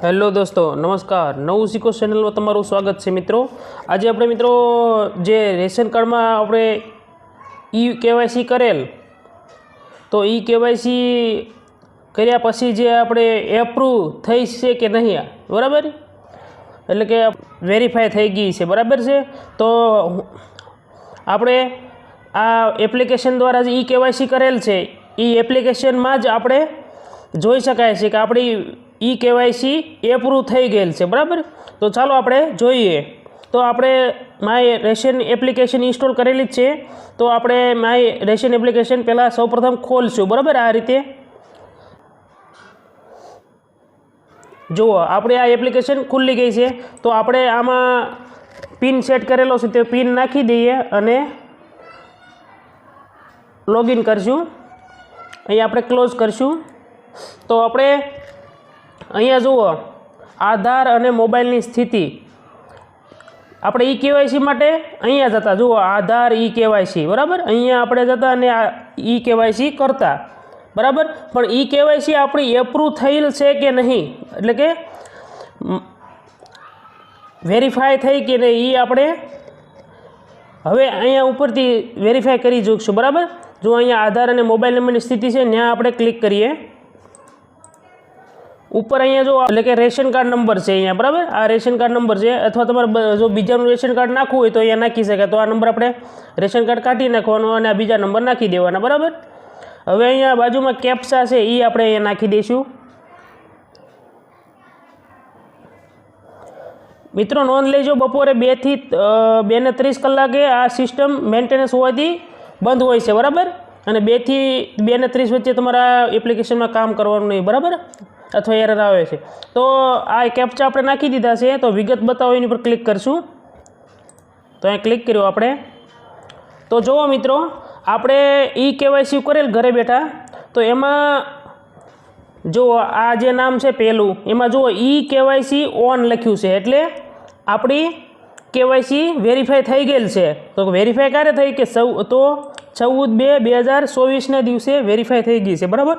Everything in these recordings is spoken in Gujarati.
હેલો દોસ્તો, નમસ્કાર. નવું શીખો ચેનલમાં તમારું સ્વાગત છે મિત્રો. આજે આપણે મિત્રો જે રેશન કાર્ડમાં આપણે ઈ કેવાયસી કરેલ, તો ઈ કેવાયસી કર્યા પછી જે આપણે એપ્રુવ થઈ છે કે નહીં બરાબર? એટલે કે વેરીફાઈ થઈ ગઈ છે. બરાબર છે? તો આપણે આ એપ્લિકેશન દ્વારા જે ઈ કેવાયસી કરેલ છે એ એપ્લિકેશનમાં જ આપણે જોઈ શકાય છે કે આપણી ઈ કેવાયસી એપ્રુવ થઈ ગયેલ છે, બરાબર? તો ચાલો આપણે જોઈએ. તો આપણે માય રેશન એપ્લિકેશન ઇન્સ્ટોલ કરેલી જ છે. તો આપણે માય રેશન એપ્લિકેશન પહેલાં સૌપ્રથમ ખોલશું, બરાબર? આ રીતે. જુઓ, આપણે આ એપ્લિકેશન ખુલ્લી ગઈ છે. તો આપણે આમાં પિન સેટ કરેલો છે, તે પિન નાખી દઈએ અને લોગિન કરશું. અહીં આપણે ક્લોઝ કરશું. તો આપણે અહીંયા જુઓ, આધાર અને મોબાઈલની સ્થિતિ. આપણે ઈ કેવાયસી માટે અહીંયા જતા. જુઓ, આધાર ઈ કેવાયસી, બરાબર? અહીંયા આપણે જતા અને આ ઈ કેવાયસી કરતા, બરાબર? પણ ઈ કેવાયસી આપણી એપ્રુવ થયેલ છે કે નહીં? એટલે કે વેરીફાય થઈ કે નહીં એ આપણે હવે અહીંયા ઉપરથી વેરીફાય કરી જોઈશું, બરાબર? જો અહીંયા આધાર અને મોબાઈલ નંબરની સ્થિતિ છે, ત્યાં આપણે ક્લિક કરીએ. ઉપર અહીંયા જો એટલે કે રેશન કાર્ડ નંબર છે અહીંયા, બરાબર? આ રેશન કાર્ડ નંબર છે, અથવા તમારે જો બીજાનું રેશન કાર્ડ નાખવું હોય તો અહીંયા નાખી શકાય. તો આ નંબર આપણે રેશન કાર્ડ કાઢી નાખવાનો અને આ બીજા નંબર નાખી દેવાના, બરાબર? હવે અહીંયા બાજુમાં કેપ્સા છે એ આપણે અહીંયા નાખી દઈશું. મિત્રો, નોંધ લેજો, બપોરે બેથી બે ને ત્રીસ કલાકે આ સિસ્ટમ મેન્ટેનન્સ હોવાથી બંધ હોય છે, બરાબર? અને બેથી બે ને ત્રીસ વચ્ચે તમારા એપ્લિકેશનમાં કામ કરવાનું નહીં, બરાબર? અથવા એરર આવે છે. તો આ કેપ્ચા આપણે નાખી દીધા છે, તો વિગત બતાવો, એની પર ક્લિક કરશું. તો અહીં ક્લિક કર્યું આપણે. તો જુઓ મિત્રો, આપણે ઈ કેવાયસી કરેલ ઘરે બેઠા. તો એમાં જુઓ, આ જે નામ છે પહેલું એમાં જુઓ, ઈ કેવાયસી ઓન લખ્યું છે, એટલે આપણી કેવાયસી વેરીફાઈ થઈ ગયેલ છે. તો વેરીફાઈ ક્યારે થઈ? કે સૌ તો ચૌદ બે બે હજાર ચોવીસના દિવસે વેરીફાઈ થઈ ગઈ છે, બરાબર?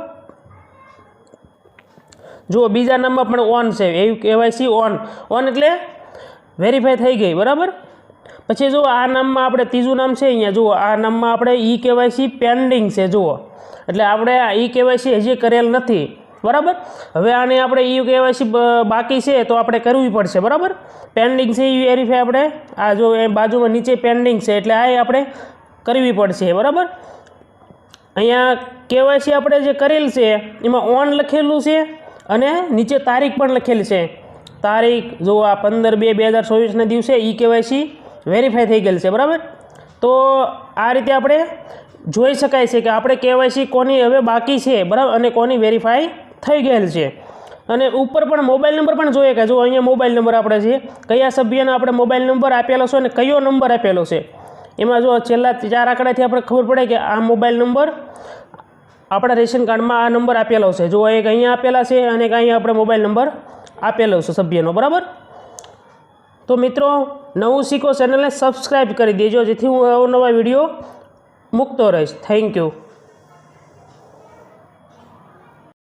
જુઓ, બીજા નામમાં પણ ઓન છે. એવું કેવાયસી ઓન ઓન એટલે વેરીફાઈ થઈ ગઈ, બરાબર? પછી જુઓ, આ નામમાં આપણે ત્રીજું નામ છે અહીંયા. જુઓ, આ નામમાં આપણે ઈ કેવાયસી પેન્ડિંગ છે, જુઓ. એટલે આપણે આ ઈ કેવાયસી હજી કરેલ નથી, બરાબર? હવે આને આપણે ઈ કેવાયસી બાકી છે તો આપણે કરવી પડશે, બરાબર? પેન્ડિંગ છે, એ વેરીફાઈ આપણે. આ જો, એ બાજુમાં નીચે પેન્ડિંગ છે, એટલે આ આપણે કરવી પડશે, બરાબર? અહીંયા કેવાયસી આપણે જે કરેલ છે, એમાં ઓન લખેલું છે. અને નીચે તારીખ પણ લખેલી છે. તારીખ જો આ પંદર બે બે હજાર ચોવીસના દિવસે ઈ કેવાયસી વેરીફાઈ થઈ ગયેલ છે, બરાબર? તો આ રીતે આપણે જોઈ શકાય છે કે આપણે કેવાયસી કોની હવે બાકી છે, બરાબર? અને કોની વેરીફાઈ થઈ ગયેલ છે. અને ઉપર પણ મોબાઈલ નંબર પણ જોઈએ કે જો અહીંયા મોબાઈલ નંબર આપણે છે, કયા સભ્યનો આપણે મોબાઈલ નંબર આપેલો છે અને કયો નંબર આપેલો છે. એમાં જો છેલ્લા ચાર આંકડાથી આપણે ખબર પડે કે આ મોબાઈલ નંબર આપણા રેશન કાર્ડમાં આ નંબર આપેલો છે. જો એક અહીંયા આપેલા છે અને એક અહીંયા આપણે મોબાઈલ નંબર આપેલો છે સભ્યનો. બરાબર? તો મિત્રો, નવું શીખો ચેનલને સબસ્ક્રાઈબ કરી દેજો, જેથી હું અવનવા વીડિયો મૂકતો રહીશ. Thank you